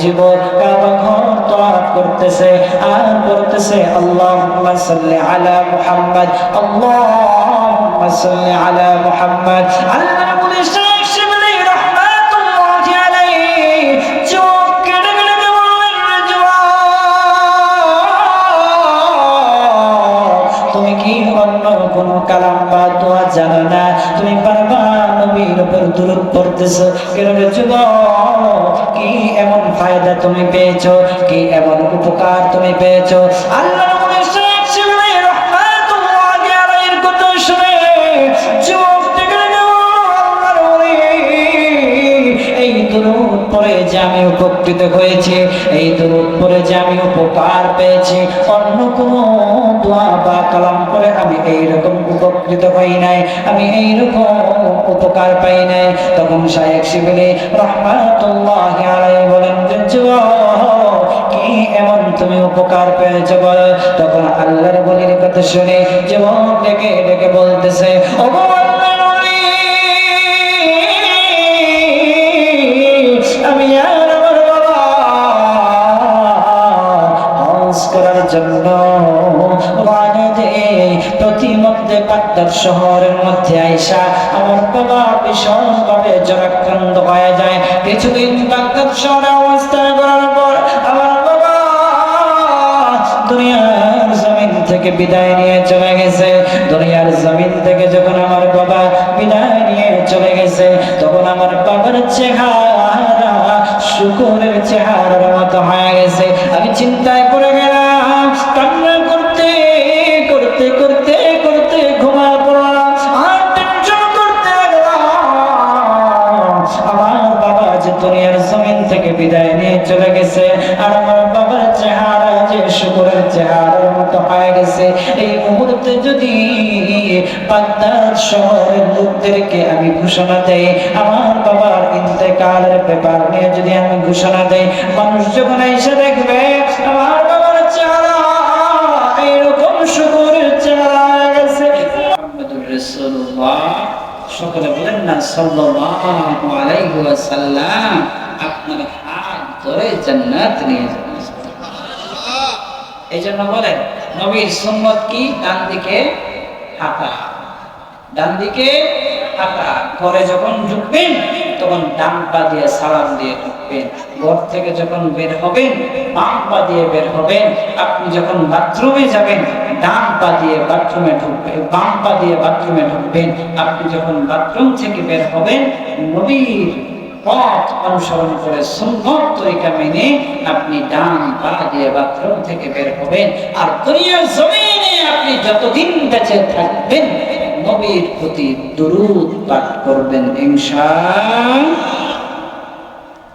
করতেছে যুবক কাবা ঘর করতেছে, আর পড়তেছে আল্লাহুম্মা সাল্লি আলা মুহাম্মদ, আল্লাহুম্মা সাল্লি আলা মুহাম্মদ। আল্লাহ চোখ তুমি কি অন্য কোন কালাম বা দোয়া জানো না? তুমি বারবার নবীর উপর দূরত পড়তেছো। রে যুবক, কি এমন ফায়দা তুমি পেয়েছ? কি এমন উপকার তুমি পেয়েছ? আল্লাহ পড়ে যে আমি উপকৃত হয়েছি, এই দুরুদ পড়ে যে আমি উপকার পেয়েছি, অন্য কোন দোয়া বা কালাম আমি উপকৃত হই নাই, আমি উপকার পাই নাই। তখন শায়েখ শিবিলি রহমাতুল্লাহ আলাইহি বলেন, যে কি এমন তুমি উপকার পেয়েছ বল? তখন আল্লাহর বলির কথা শুনে যুবক ডেকে ডেকে বলতেছে ও মধ্যে বাগদাদ শহরের মধ্যে আইসা আমার বাবা ভীষণভাবে জরাক্রান্ত হয়ে যায়। কিছুদিন বাগদাদ শহরে অবস্থান করার পর আমার থেকে বিদায় নিয়ে চলে গেছে। দুনিয়ার জমিন থেকে যখন আমার বাবা বিদায় নিয়ে চলে গেছে, তখন আমার বাবার চেহারা, শুকুরের চেহারার মতো হয়ে গেছে। আমি চিন্তায় ঘোষণা দেই আমার বাবার ইন্তেকালের ব্যাপার নিয়ে যদি আমি ঘোষণা দেই মানুষ যখন এসে দেখবে আমার বাবার চেহারা এইরকম শুকুরের চেহারা গেছে। সকলে বলেন না সাল্লাল্লাহু আলাইহি ওয়াসাল্লাম আপনার হাত ধরে জান্নাত নিয়ে যাবেন এই জন্য বলেন নবীর সুন্নত কি? ডান দিকে হাঁটা। ডান দিকে হাঁটা। ঘরে যখন ঢুকবেন, তখন ডান পা দিয়ে সালাম দিয়ে ঢুকবেন। ঘর থেকে যখন বের হবেন, বাম পা দিয়ে বের হবেন, আপনি যখন বাথরুমে যাবেন, ডান পা দিয়ে বাথরুমে ঢুকবেন বাম পা দিয়ে বাথরুমে ঢুকবেন। আপনি যখন বাথরুম থেকে বের হবেন, নবীর পথ অনুসরণ করে সুন্নত তরিকা মেনে আপনি ডান পা দিয়ে বাথরুম থেকে বের হবেন। আর দুনিয়ার জমিনে আপনি যতদিন বেঁচে থাকবেন নবীর প্রতি দুরুদ পাঠ করবেন ইনশা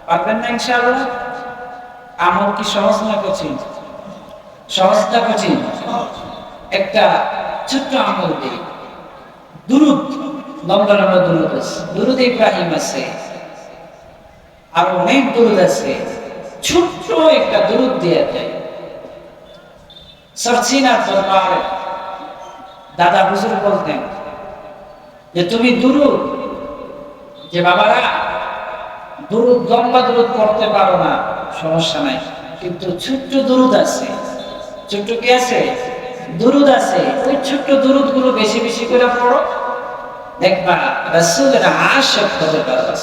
পারবেন না কি সহজ না কঠিন? কঠিন? একটা ছোট্ট আমল দুরুদ দুরুদ আছে। দুরুদ ইব্রাহিম আছে। আর অনেক দুরুদ আছে। ছোট্ট একটা দুরুদ দিয়ে দরবার দাদা হুজুর বলতেন যে তুমি দুরুদ, যে বাবারা, দুরুদ লম্বা দুরুদ করতে পারো না, সমস্যা নাই। কিন্তু ছোট্ট দুরুদ আছে। ছোট্ট কি আছে? দুরুদ আছে। ওই ছোট্ট দুরুদগুলো বেশি বেশি করে পড়ো। দেখবা রাসূলের আশিক হতে পারবা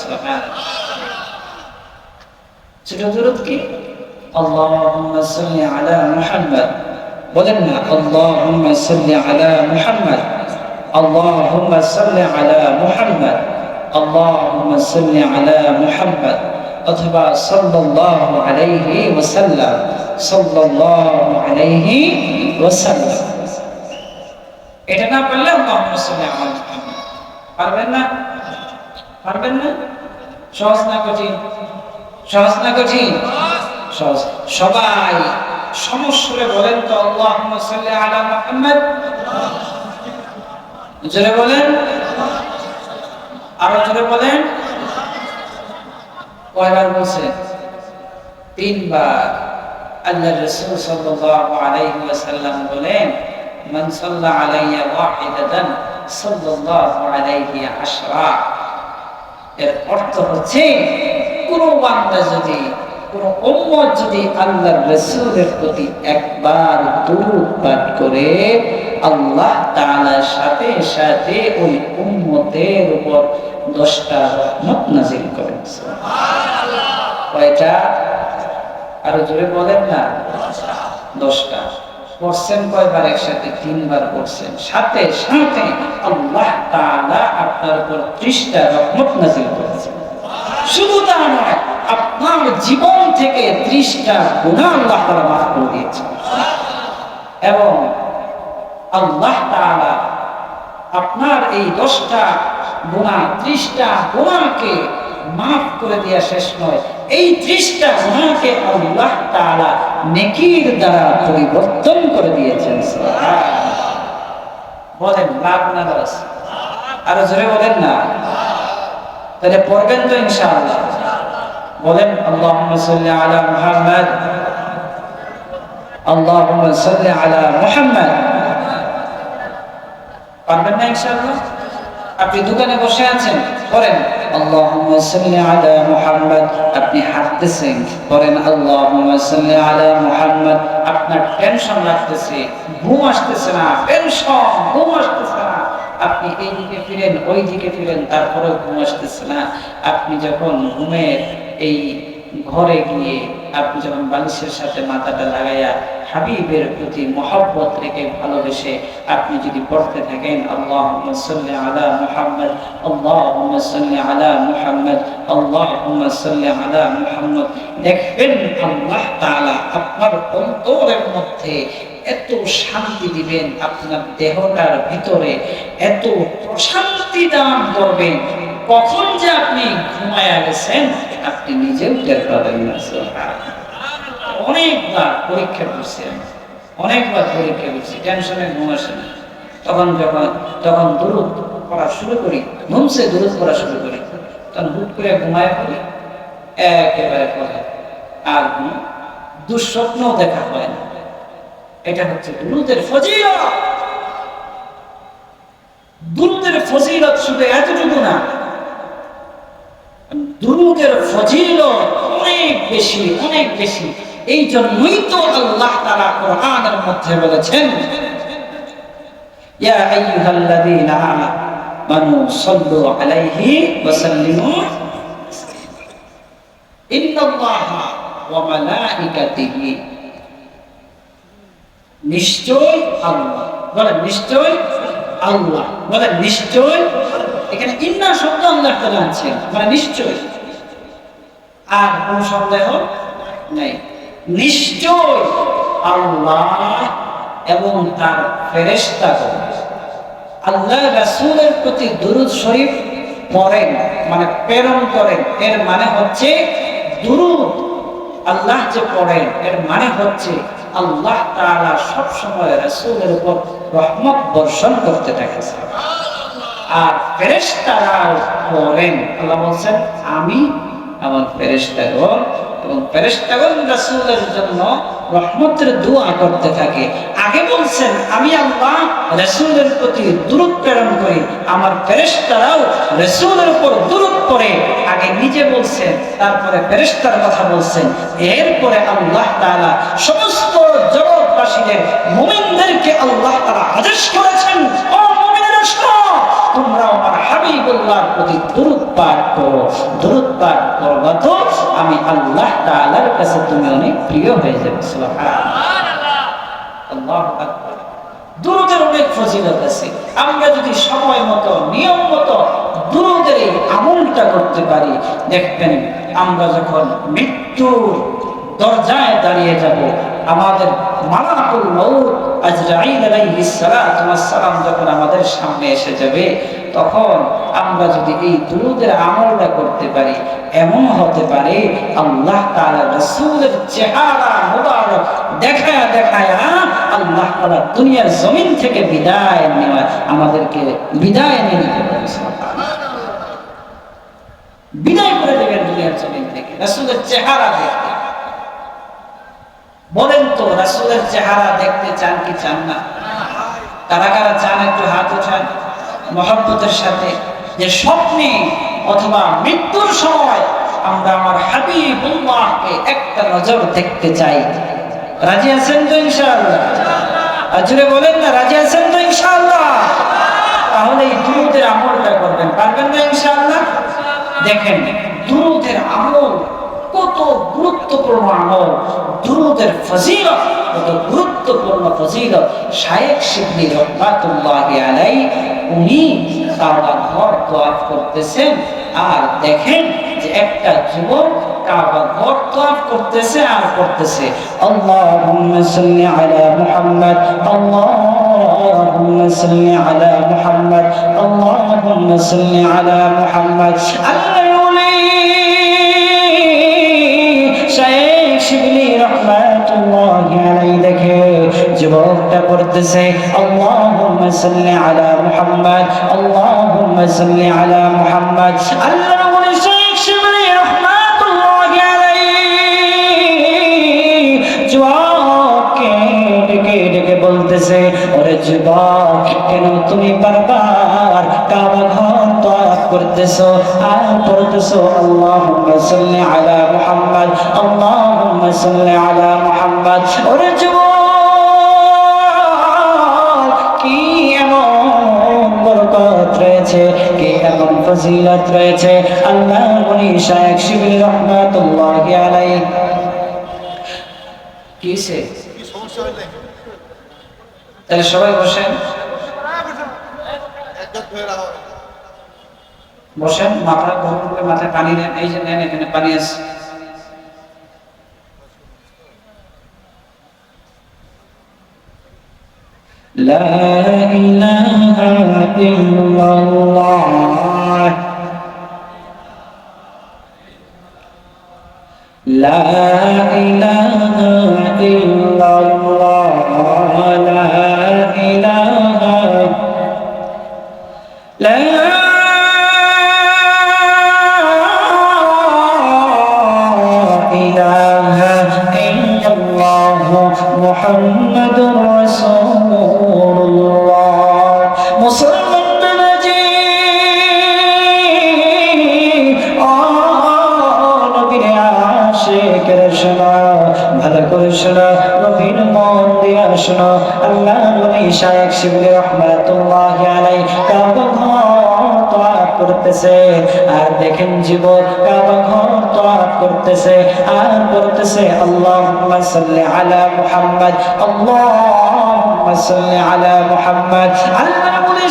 ছোট দুরুদ কি? আল্লাহুম্মা সাল্লি আলা মুহাম্মদ। বলেন না, আল্লাহুম্মা সাল্লি আলা মুহাম্মদ। আল্লাহুম্মা সাল্লি আলা মুহাম্মদ আল্লাহুম্মা সাল্লি আলা মুহাম্মদ অথবা সাল্লাল্লাহু আলাইহি ওয়াসাল্লাম সাল্লাল্লাহু আলাইহি ওয়াসাল্লাম এটা না পারলে আল্লাহুম্মা সাল্লি আলা মুহাম্মদ পারবেন না? পারবেন না? সহজ না কঠিন? সহজ না কঠিন? সহজ। সবাই সমস্যরে বলেন তো আল্লাহুম্মা সাল্লি আলা মুহাম্মদ জোরে বলেন। আরও জোরে বলেন। কয়বার বলছেন তিনবার। আল্লাহ রাসূল সাল্লাল্লাহু আলাইহি ওয়াসাল্লাম বলেন, মান সাল্লা আলাইয়া ওয়াহিদাতান সাল্লাল্লাহু আলাইহি আশরা। এর অর্থ হচ্ছে, কোন বান্দা যদি কোন উম্মত যদি আল্লাহর রাসূলের প্রতি একবার দুরূদ পাঠ করে আল্লাহ তাআলার সাথে সাথে ওই উম্মতের উপর দশটা রহমত নাজিল করেন। কয়টা? আরও জোরে বলেন না। দশটা। পড়ছেন কয়বার একসাথে? তিনবার পড়ছেন। সাথে সাথে আল্লাহ তাআলা আপনার উপর ত্রিশটা রহমত নাজিল করেছেন। শুধু তা নয় আপনার জীবন থেকে ত্রিশটা গুণা আল্লাহ তাআলা মাফ করে দিয়েছেন। এবং আল্লাহ তাআলা আপনার এই দশটা গুণা ত্রিশটা গুণাকে মাফ করে দেওয়া শেষ নয়। এই ত্রিশটা গুণাকে আল্লাহ তাআলা নেকির দ্বারা পরিবর্তন করে দিয়েছেন। বলেন, লাভ না আরও জোরে বলেন না। তাহলে পড়বেন তো ইনশাআল্লাহ। বলেন, আল্লাহুম্মা সাল্লি আলা মুহাম্মদ, আল্লাহুম্মা সাল্লি আলা আপনি দোকানে বসে আছেন করেন আল্লাহুম্মা সাল্লি আলা মুহাম্মদ। আপনি হাঁটতেছেন করেন আল্লাহুম্মা সাল্লি আলা মুহাম্মদ। আপনার টেনশন লাগতেছে, ঘুম আসতেছে না, টেনশন, ঘুম আসতেছে না। আপনি এই দিকে ফিরেন ওই দিকে ফিরেন তারপরে ঘুম আসতেছে না। আপনি যখন ঘুমের এই ঘরে গিয়ে আপনি যখন বালিশের সাথে মাথাটা লাগাইয়া হাবিবের প্রতি মহব্বত রেখে ভালোবেসে আপনি যদি পড়তে থাকেন আল্লাহ আলা মুহাম্মদ আল্লাহ আলা মুহাম্মদ আল্লাহ আলা মুহাম্মদ। দেখবেন আল্লাহ তাআলা আপনার অন্তরের মধ্যে এত শান্তি দিবেন, আপনার দেহটার ভিতরে এত প্রশান্তি দান করবেন। কখন যে আপনি ঘুমায়া গেছেন আপনি নিজেও টের পাবেন না অনেকবার পরীক্ষা করছি আমি। অনেকবার পরীক্ষা করছি টেনশনে ঘুম আসে না। তখন যখন, তখন দূরত পড়া শুরু করি ঘুমছে দূরত পড়া শুরু করি। তখন হুট করে ঘুমায় পড়ি, একেবারে পড়ে। আর ঘুম দুঃস্বপ্নও দেখা হয় না। এটা হচ্ছে দুরুদের ফজিলত। দুরুদের ফজিলত শুধু এতটুকু না দুরুদের ফজিল অনেক বেশি অনেক বেশি। এই জন্যই তো আল্লাহ তাআলা কোরআনের মধ্যে বলেছেন, ইয়া আইয়ুহাল্লাযীনা আমানু সাল্লু আলাইহি ওয়া সাল্লিমু ইন্নাল্লাহা ওয়া মালাইকাতিহি। নিশ্চয় আল্লাহ, বলেন নিশ্চয় আল্লাহ, বলেন নিশ্চয় এখানে ইন্না শব্দ আল্লাহ তাআলা আছে মানে নিশ্চয়। আর কোন সন্দেহ নেই। নিশ্চয় আল্লাহ এবং তার ফেরেশতাগণ আল্লাহ রাসূলের প্রতি দুরুদ শরীফ পড়েন মানে প্রেরণ করেন। এর মানে হচ্ছে দুরূদ। আল্লাহ যে পড়েন, এর মানে হচ্ছে আল্লাহ তাআলা সব সময় রাসূলের উপর রহমত বর্ষণ করতে থাকেছে আর ফেরেশতারাও পড়েন। আল্লাহ বলছেন, আমি আমার ফেরেশতাগণ এবং ফেরেশতাগণ রাসূলের জন্য রহমতের দোয়া করতে থাকে। আগে বলছেন, আমি আল্লাহ রাসূলের প্রতি দূরত প্রেরণ করি। আমার ফেরেশতারাও রাসূলের উপর দূরত পড়ে। আগে নিজে বলছেন, তারপরে ফেরেশতার কথা বলছেন। এরপরে আল্লাহ তাআলা সমস্ত জগৎবাসীদের, মুমিনদেরকে আল্লাহ তাআলা আদেশ করেছেন, ও মুমিনেরা তোমরা আমার হাবিবুল্লাহর প্রতি দুরূদ পাঠ করো পাঠ তো আমি আল্লাহ তাআলার কাছে তুমি অনেক প্রিয় হয়ে যাবে, সুবহানাল্লাহ। অনেক ফজিলত আছে। আমরা যদি সময় মতো, নিয়ম মতো দুরূদের এই আমলটা করতে পারি, দেখবেন আমরা যখন মৃত্যুর দরজায় দাঁড়িয়ে যাব, আমাদের মালাকুল মউত। আজরাইল আলাইহিস সালাতু ওয়াস সালাম যখন আমাদের সামনে এসে যাবে, তখন আমরা যদি এই দুরুদের আমলটা করতে পারি, এমন হতে পারে, আল্লাহ তাআলা রাসূলের চেহারা মুবারক দেখায়া দেখায়া আল্লাহ তাআলা দুনিয়ার জমিন থেকে বিদায় নেওয়া আমাদেরকে বিদায় নিয়ে নিতে পারে বিদায় করে দেবেন দুনিয়ার জমিন থেকে, রাসূলের চেহারা দেখতে বলেন তো রাসূলের চেহারা দেখতে চান কি চান না? কারা কারা চান একটু হাত উঠান মহব্বতের সাথে যে স্বপ্নে অথবা মৃত্যুর সময় আমরা আমার হাবিবুল্লাহকে একটা নজর দেখতে চাই। রাজি আছেন তো ইনশাআল্লাহ? আজরে বলেন না, রাজি আছেন তো ইনশাআল্লাহ? তাহলে এই দুরুদের আমলটা করবেন, পারবেন না ইনশাআল্লাহ? দেখেন, দুরুদের আমল কত গুরুত্বপূর্ণ আমল। দুরুদের ফজিলত, কত গুরুত্বপূর্ণ ফজিলত। শায়েখ শিবলি রহমাতুল্লাহ আলাই, উনি কাবা ঘর তোয়াফ করতেছেন। আর দেখেন যে একটা যুবক কাবা ঘর তোয়াফ করতেছে আর করতেছে। আল্লাহুম্মা সাল্লি আলা মুহাম্মদ, আল্লাহুম্মা সাল্লি আলা মুহাম্মদ, আল্লাহুম্মা সাল্লি আলা মুহাম্মদ। শায়েখ শিবলি রহমাতুল্লাহি আলাইহি দেখে যুবকটা পড়তেছে, আল্লাহুম্মা সাল্লি আলা মুহাম্মদ, আল্লাহুম্মা সাল্লি আলা মুহাম্মদ। আল্লাহ বলতেছে, ওরে যুবক করতেছো আর পড়তেছো আল্লাহুম্মা সাল্লি আলা মুহাম্মদ আল্লাহুম্মা সাল্লি আলা মুহাম্মদ ওরে যুবক কি এমন বরকত রয়েছে কি এমন ফজিলত রয়েছে আল্লাহ বলি শায়েখ শিবির রহমাতুল্লাহি আলাইহি কিসে তাহলে সবাই বসেন বসেন মাথা গরম করে মাথায় পানি নেন এই যে নেন এখানে পানি আছে لا إله إلا الله لا শোনা আল্লাহ নবী শায়েখ শিবলি রহমাতুল্লাহ আলাই কাবা ঘর করতেছে। আর দেখেন যুবক কাবা ঘর করতেছে, আর করতেছে আল্লাহুম্মা সাল্লি আলা মুহাম্মদ, আল্লাহুম্মা সাল্লি আলা মুহাম্মদ। আল্লাহ বলে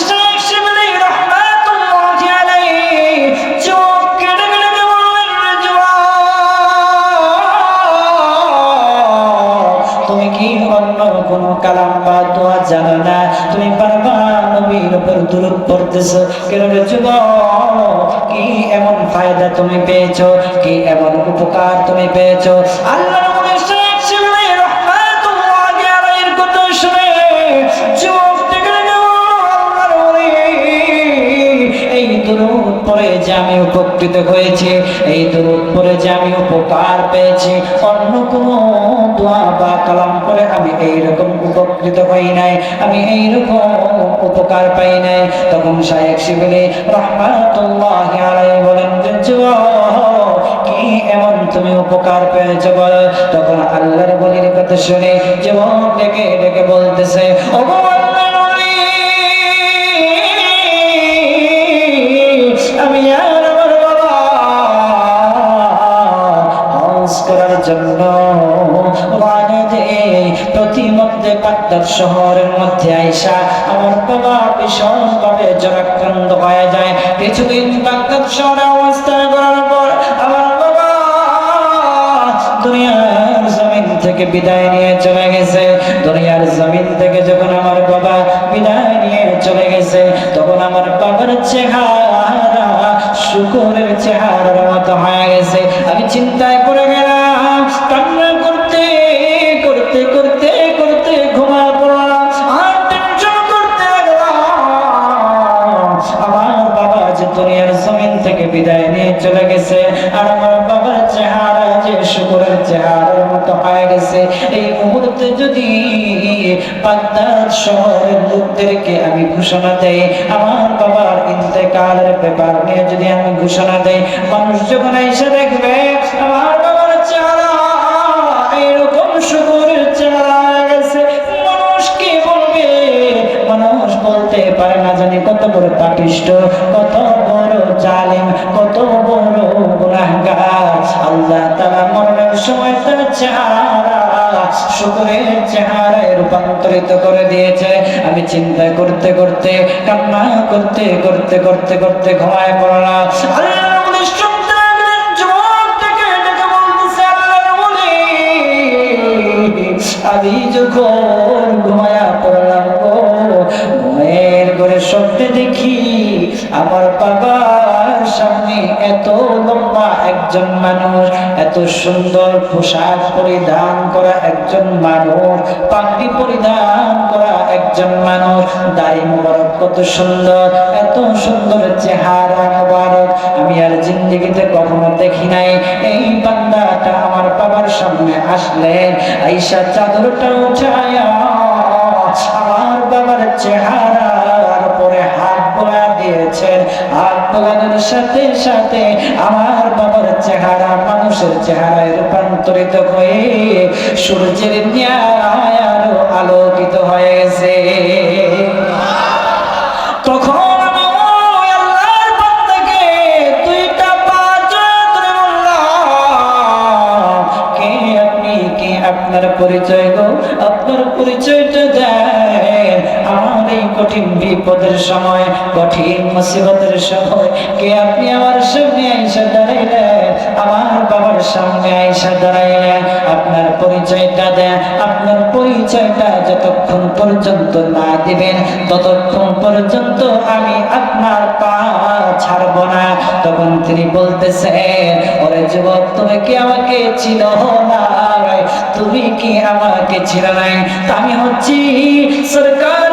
অন্য কোন কালাম বা দোয়া জানো না। তুমি বারবার নবীর উপর দূরত পড়তেছো। কেন রে যুবক, কি এমন ফায়দা তুমি পেয়েছ? কি এমন উপকার তুমি পেয়েছ? আল্লাহ যে আমি উপকৃত হয়েছি, এই দরুদ পরে যে আমি উপকার পেয়েছি, অন্য কোন কালাম করে আমি এইরকম উপকৃত হই নাই, আমি এইরকম উপকার পাই নাই। তখন শায়েক শিবলি রহমাতুল্লাহ আলাই বলেন যে কি এমন তুমি উপকার পেয়েছ বল? তখন আল্লাহর বলির কথা শুনে যেমন ডেকে ডেকে বলতেছে ও বাগদাদ শহরের মধ্যে আইসা আমার বাবা ভীষণভাবে জরাক্রান্ত হয়ে যায়। কিছুদিন বাগদাদ শহরে অবস্থান করার পর আমার বাবা দুনিয়ার জমিন থেকে বিদায় নিয়ে দুনিয়ার জমিন থেকে বিদায় নিয়ে চলে গেছে। আর আমার বাবার চেহারা যে শুকুরের চেহারার মতো হয়ে গেছে, এই মুহূর্তে যদি শহরের লোকদেরকে আমি ঘোষণা দেই, আমার বাবার ইন্তেকালের ব্যাপার নিয়ে যদি আমি ঘোষণা দেই, মানুষ যখন এসে দেখবে, আমার বাবার চেহারা এরকম শুকুরের চেহারা মানুষ বলতে পারে না জানি কত বড় পাপিষ্ট। রূপান্তরিত করে দিয়েছে আমি চিন্তা করতে করতে কান্না করতে করতে করতে করতে ঘুমায় পড়লাম আমি যখন ঘুমায়া পড়লাম গো ঘুমের ঘরে স্বপ্নে দেখি আমার বাবার একজন মানুষ, এত সুন্দর পোশাক পরিধান করা একজন মানুষ, পাগড়ি পরিধান করা একজন মানুষ, দাড়ি মুবারক কত সুন্দর, এত সুন্দর চেহারা মুবারক। আমি আর জিন্দগিতে কখনো দেখি নাই, এই বান্দাটা আমার বাবার সামনে আসলেন, আইসা চাদরটা উঠায়া, আমার বাবার চেহারার পরে হাত বোলা দিয়েছেন বোলানোর সাথে সাথে আমার বাবার চেহারা মানুষের চেহারায় রূপান্তরিত হয়ে সূর্যের ন্যায় কঠিন বিপদের সময়, কঠিন মুসিবতের সময়, কে আপনি আমার সামনে আইসা দাঁড়াইলেন? আমার বাবার সামনে আইসা দাঁড়াইলেন। আপনার পরিচয়টা দেন। আপনার পরিচয়টা যতক্ষণ পর্যন্ত না দিবেন, ততক্ষণ পর্যন্ত আমি আপনার পা ছাড়ব না। তখন তিনি বলতেছেন, ওরে যুবক, তুমি কি আমাকে ছিল না? তুমি কি আমাকে ছিল নাই? আমি হচ্ছি সরকার